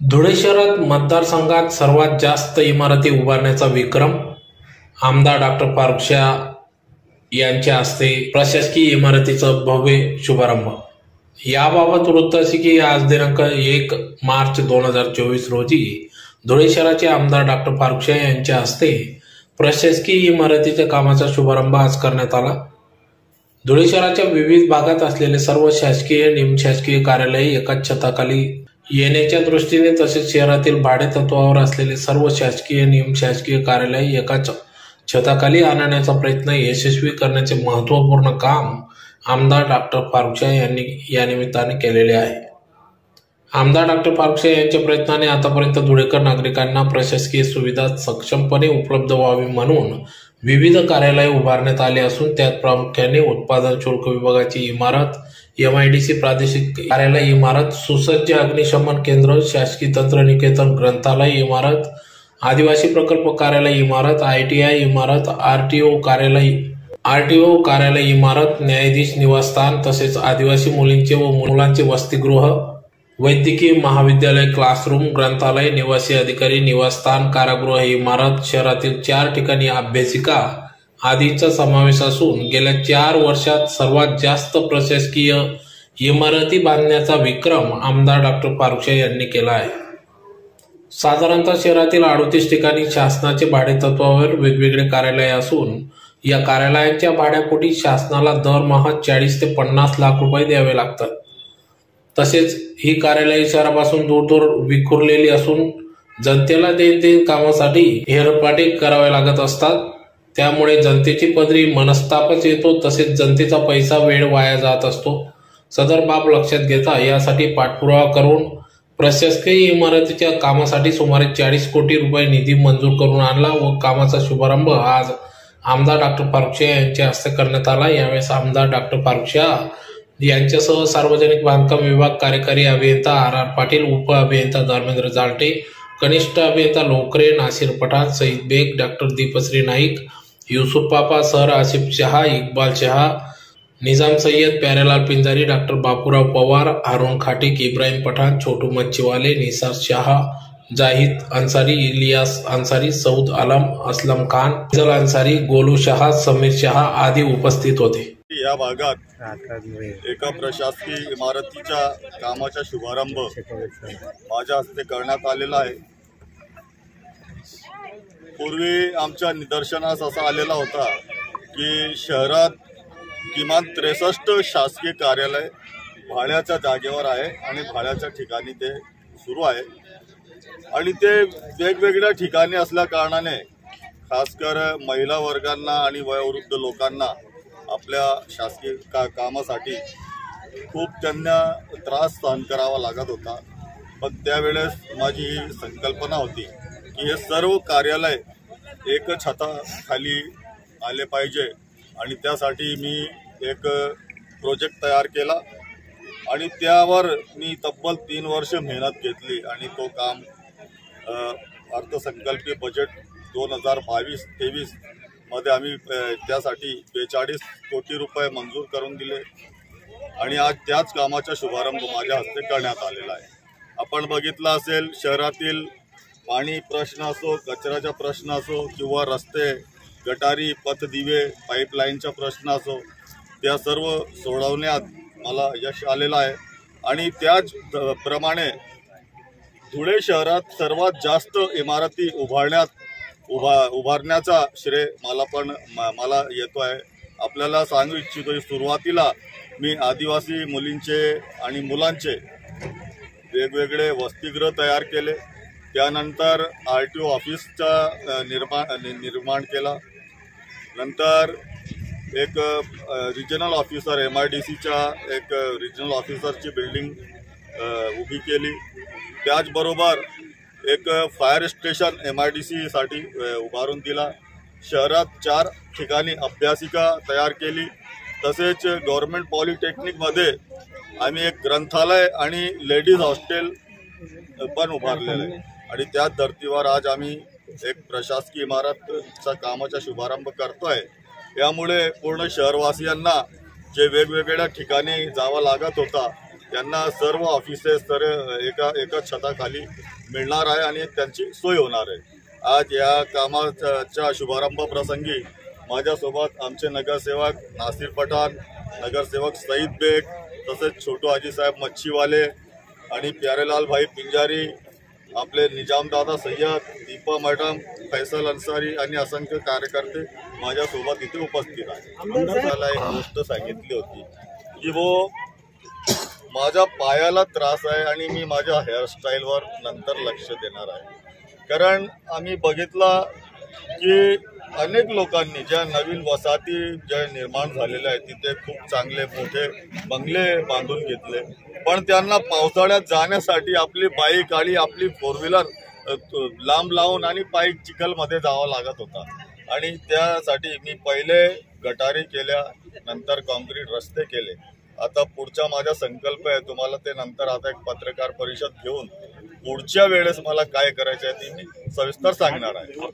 धुळे शहरात मतदारसंघात सर्वात जास्त इमारती उभारण्याचा विक्रम आमदार डॉक्टर फारुख शाह यांच्या हस्ते प्रशासकीय इमारतीचा भव्य शुभारंभ. याबाबत वृत्त असे की आज दिनांक एक मार्च दोन हजार चोवीस रोजी धुळे शहराचे आमदार डॉक्टर फारुख शाह यांच्या हस्ते प्रशासकीय इमारतीच्या कामाचा शुभारंभ आज करण्यात आला. धुळे शहराच्या विविध भागात असलेले सर्व शासकीय निमशासकीय कार्यालय एकाच छताखाली येण्याच्या दृष्टीने तसेच शहरातील भाडेतत्वावर असलेले सर्व शासकीय नियम शासकीय कार्यालय एकाच छताखाली आणण्याचा प्रयत्न यशस्वी करण्याचे महत्त्वपूर्ण काम आमदार डॉक्टर फारुख यांनी या निमित्ताने केलेले आहे. आमदार डॉक्टर फारुख यांच्या प्रयत्नाने आतापर्यंत धुळेकर नागरिकांना प्रशासकीय सुविधा सक्षमपणे उपलब्ध व्हावी म्हणून विविध कार्यालये उभारण्यात आले असून त्यात प्रामुख्याने उत्पादन शुल्क विभागाची इमारत एमआयडीसी प्रादेशिक कार्यालय इमारत सुसज्ज अग्निशमन केंद्र शासकीय तंत्र निकेतन ग्रंथालय इमारत आदिवासी प्रकल्प कार्यालय इमारत आय टी आय इमारत आरटीओ कार्यालय आरटीओ कार्यालय इमारत न्यायाधीश निवासस्थान तसेच आदिवासी मुलींचे व मुलांचे वसतिगृह वैद्यकीय महाविद्यालय क्लासरूम ग्रंथालय निवासी अधिकारी निवासस्थान कारागृह इमारत शहरातील चार ठिकाणी अभ्यासिका आदीचा समावेश असून गेल्या चार वर्षात सर्वात जास्त प्रशासकीय इमारती बांधण्याचा विक्रम आमदार डॉक्टर फारुख यांनी केला आहे. साधारणतः शहरातील अडतीस ठिकाणी शासनाचे भाडे तत्वावर वेगवेगळे कार्यालय असून या कार्यालयांच्या भाड्यापोटी शासनाला दरमहा चाळीस ते पन्नास लाख रुपये द्यावे लागतात. तसेच ही कार्यालय शहरापासून दूर दूर विखुरलेली असून जनतेला देणदेण कामासाठी हेरपाटे करावे लागत असतात. त्यामुळे जनतेची पदरी मनस्तापच येतो तसेच जनतेचा पैसा वेळ वाया जात असतो. सदर बाब लक्षात घेता यासाठी पाठपुरावा करून प्रशासकीय इमारतीच्या कामासाठी सुमारे चाळीस कोटी रुपये निधी मंजूर करून आणला व कामाचा शुभारंभ आज आमदार डॉक्टर फारुख यांच्या हस्ते करण्यात आला. यावेळेस आमदार डॉक्टर पारुखशाह यांच्यासह सार्वजनिक बांधकाम विभाग कार्यकारी अभियंता आर आर पाटील उप अभियंता धर्मेंद्र जालटे कनिष्ठ अभियंता Lokare Nasir Pathan Saeed Baig doctor Deepashri Naik Yusuf Papa sir Asif Shah Iqbal Shah Nizam Sayyed Pyarelal Pinjari doctor Bapurao Pawar Haroon Khatik Ibrahim Pathan Chhotu Machhiwale Nisar Shah Zahid Ansari Ilyas Ansari Saud Alam Aslam Khan Faizal Ansari Golu Shah Sameer Shah आदी उपस्थित होते. या भागात एका प्रशासकीय इमारतीच्या कामाचा शुभारंभ माझ्या हस्ते करण्यात आलेला आहे. पूर्वी आमच्या निदर्शनास असा आलेला होता की शहरात किमान त्रेसष्ट शासकीय कार्यालय भाड्याच्या जागेवर आहे आणि भाड्याच्या ठिकाणी ते सुरू आहे. आणि ते वेगवेगळ्या ठिकाणी असल्या कारणाने खासकर महिला वर्गांना आणि वयोवृद्ध लोकांना आपल्या शासकीय का कामासाठी खूप त्यांना त्रास सहन करावा लागत होता. पण त्यावेळेस माझी ही संकल्पना होती की हे सर्व कार्यालय एक छताखाली आले पाहिजे. आणि त्यासाठी मी एक प्रोजेक्ट तयार केला. आणि त्यावर मी तब्बल तीन वर्ष मेहनत घेतली. आणि तो काम अर्थसंकल्पीय बजेट दोन हजार बावीस तेवीसमध्ये आम्ही त्यासाठी बेचाळीस कोटी रुपये मंजूर करून दिले. आणि आज त्याच कामाचा शुभारंभ माझ्या हस्ते करण्यात आलेला आहे. आपण बघितलं असेल शहरातील पाणी प्रश्न असो कचऱ्याचा प्रश्न असो किंवा रस्ते गटारी पथदिवे पाईपलाईनचा प्रश्न असो त्या सर्व सोडवण्यात मला यश आलेलं आहे. आणि त्याच प्रमाणे धुळे शहरात सर्वात जास्त इमारती उभारण्यात उभा उभारण्याचा श्रेय मला पण म- मला येतो आहे. आपल्याला सांगू इच्छितो की सुरुवातीला मी आदिवासी मुलींचे आणि मुलांचे वेगवेगळे वसतिगृह तयार केले. त्यानंतर आर टी ओ ऑफिसचा निर्माण नि- निर्माण केला. नंतर एक regional officer M I D सीच्या एक रिजनल ऑफिसरची बिल्डिंग उभी केली. त्याचबरोबर एक fire station M I D सीसाठी उभारून दिला. शहरात चार ठिकाणी अभ्यासिका तयार केली. तसेच गव्हर्मेंट पॉलिटेक्निकमध्ये आम्ही एक ग्रंथालय आणि लेडीज हॉस्टेल पण उभारलेलं आहे. आणि त्याच धर्तीवर आज आम्ही एक प्रशासकीय इमारतचा कामाचा शुभारंभ करतोय. यामुळे पूर्ण शहरवासियांना जे वेगवेगळ्या ठिकाणी जावं लागत होता त्यांना सर्व ऑफिसेस तर एका एका छताखाली मिळणार आहे आणि त्यांची सोय होणार आहे. आज या कामाच्या शुभारंभप्रसंगी माझ्यासोबत आमचे नगरसेवक नासिर पठाण नगरसेवक सईद बेग तसेच छोटू आजीसाहेब मच्छीवाले आणि प्यारेलाल भाई पिंजारी आपले निजामदादा सय्यद दीपा मॅडम फैसल अन्सारी आणि असंख्य कार्यकर्ते माझ्यासोबत इथे उपस्थित आहेत. मला एक गोष्ट सांगितली होती की वो माझ्या पायाला त्रास आहे आणि मी माझ्या हेअरस्टाईलवर नंतर लक्ष देणार आहे. कारण आम्ही बघितला की अनेक लोकांनी ज्या नवीन वसाहती ज्या निर्माण झालेल्या आहेत तिथे खूप चांगले मोठे बंगले बांधून घेतले. पण त्यांना पावसाळ्यात जाण्यासाठी आपली बाईक आणि आपली फोर व्हीलर लांब लावून आणि पायी चिखलमध्ये जावं लागत होता. आणि त्यासाठी मी पहिले गटारी केल्या नंतर कॉन्क्रीट रस्ते केले. आता पुढचा माझा संकल्प आहे तुम्हाला ते नंतर आता एक पत्रकार परिषद घेऊन पुढच्या वेळेस मला काय करायचं आहे ते मी सविस्तर सांगणार आहे.